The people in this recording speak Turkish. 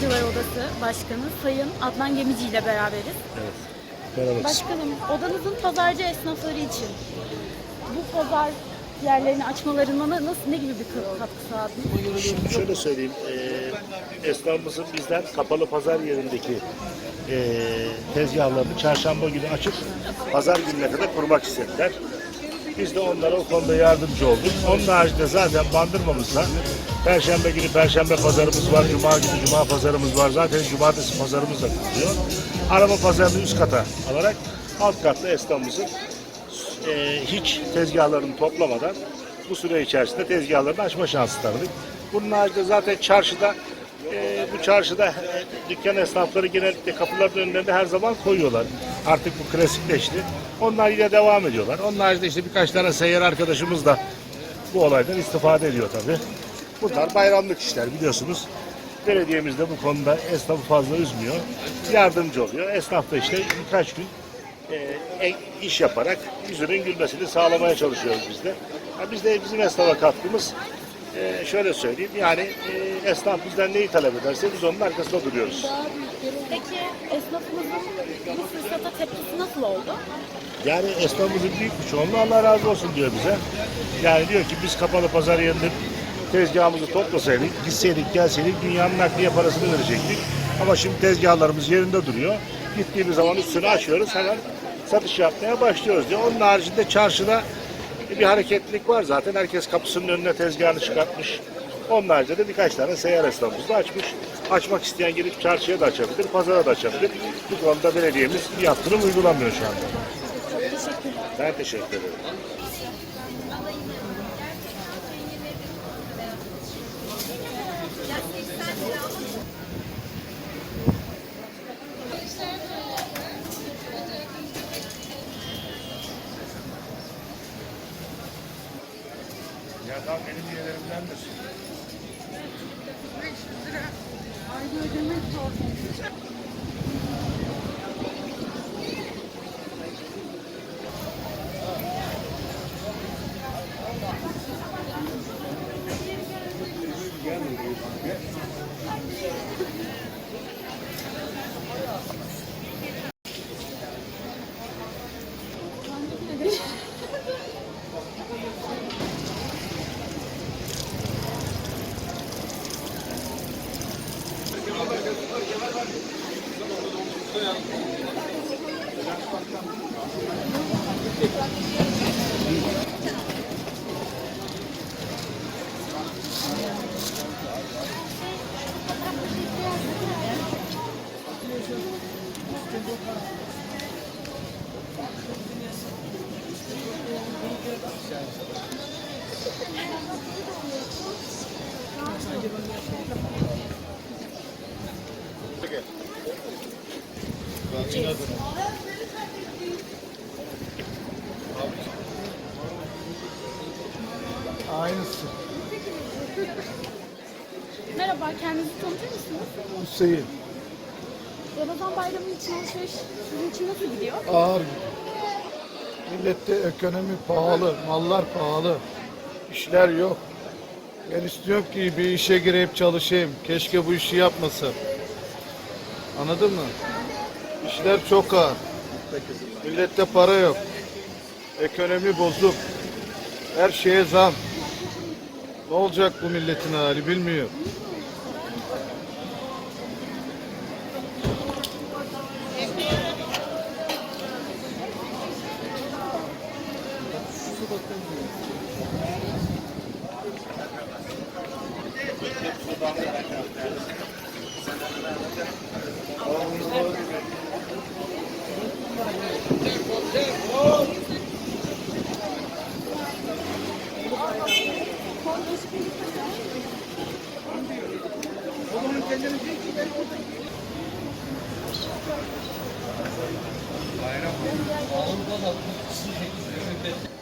Pazarcılar Odası Başkanı Sayın Adnan Gemici ile beraberiz. Evet. Merhaba. Başkanım, odanızın pazarcı esnafları için bu pazar yerlerini açmalarına na- nasıl ne gibi bir katkı sağladınız? Şimdi şöyle söyleyeyim. E, esnafımızın bizden kapalı pazar yerindeki e, tezgahlarını çarşamba günü açıp pazar gününe kadar kurmak istediler. Biz de onlara o konuda yardımcı olduk. Onun haricinde zaten bandırmamızda Perşembe günü Perşembe pazarımız var, Cuma günü Cuma pazarımız var. Zaten Cumartesi pazarımız da kuruluyor. Araba pazarını üst kata alarak alt katta esnafımızın e, hiç tezgahlarını toplamadan bu süre içerisinde tezgahlarını açma şansı tanıdık. Bunun haricinde zaten çarşıda e, bu çarşıda e, dükkan esnafları genellikle kapıların önlerinde her zaman koyuyorlar. Artık bu klasikleşti. Onlar yine devam ediyorlar. Onun haricinde işte birkaç tane seyyar arkadaşımız da bu olaydan istifade ediyor tabii. Bunlar bayramlık işler biliyorsunuz. Belediyemiz de bu konuda esnafı fazla üzmüyor. Yardımcı oluyor. Esnaf da işte birkaç gün e, ek- iş yaparak yüzünün gülmesini sağlamaya çalışıyoruz biz de. Biz de bizim esnafa katkımız e, şöyle söyleyeyim yani e, esnaf bizden neyi talep ederse biz onun arkasında duruyoruz. Peki esnafımızın bu fırsata tepkisi nasıl oldu? Yani esnafımızın büyük bir çoğunluğu Allah razı olsun diyor bize. Yani diyor ki biz kapalı pazar yerinde tezgahımızı toplasaydık, gitseydik, gelseydik dünyanın nakliye parasını verecektik. Ama şimdi tezgahlarımız yerinde duruyor. Gittiğimiz zaman üstünü açıyoruz, hemen satış yapmaya başlıyoruz diyor. Onun haricinde çarşıda bir hareketlilik var zaten. Herkes kapısının önüne tezgahını çıkartmış. Onun haricinde de birkaç tane seyyar esnafımız da açmış. Açmak isteyen gelip çarşıya da açabilir, pazara da açabilir. Bu konuda belediyemiz bir yaptırım uygulamıyor şu anda. Ben teşekkür ederim. Ya tam benim üyelerimdendir. Aynısı. Merhaba, kendinizi tanıtır mısınız? Hüseyin. Ramazan bayramı için alışveriş sizin için nasıl gidiyor? Ağır. Millette ekonomi pahalı, mallar pahalı. işler yok. Ben istiyorum ki bir işe girip çalışayım. Keşke bu işi yapmasam. Anladın mı? İşler çok ağır. Millette para yok. Ekonomi bozuk. Her şeye zam. Ne olacak bu milletin hali bilmiyor. Bayram. Ağırda da 38 Mehmet.